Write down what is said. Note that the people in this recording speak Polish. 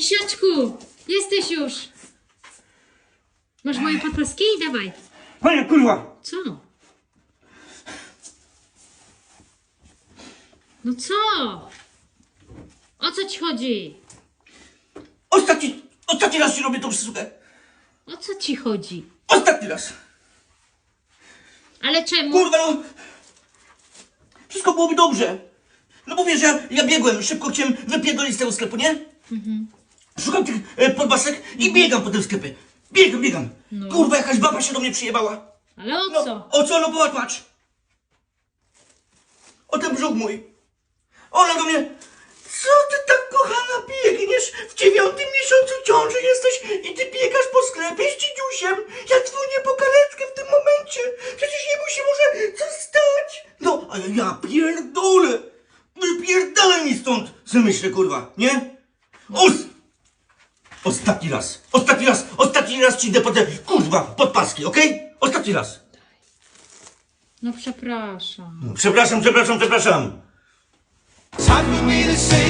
Misiaczku, jesteś już. Masz moje podpaski? Dawaj. Panie kurwa! Co? No co? O co ci chodzi? Ostatni, ostatni raz ci robię tą przysługę. O co ci chodzi? Ostatni raz. Ale czemu? Kurwa no. Wszystko byłoby dobrze. No bo wiesz, ja, ja biegłem, szybko chciałem wypierdolić z tego sklepu, nie? Szukam tych e, podmasek i biegam po tym sklepie. Biegam, biegam. Kurwa, jakaś baba się do mnie przyjebała. Ale o No, co? o co? No popatrz. O ten brzuch mój. Ona do mnie. Co ty tak kochana biegniesz? W dziewiątym miesiącu ciąży jesteś i ty biegasz po sklepie z dzidziusiem. Ja dzwonię po karetkę w tym momencie. Przecież jemu się może coś stać. No, a ja pierdolę. Wypierdalaj mi stąd. Co myślę, kurwa, nie? Us! Ostatni raz, ostatni raz, ostatni raz ci idę po te, kurwa, podpaski, okej? Ostatni raz. No przepraszam. Przepraszam, przepraszam, przepraszam. Time for me to say.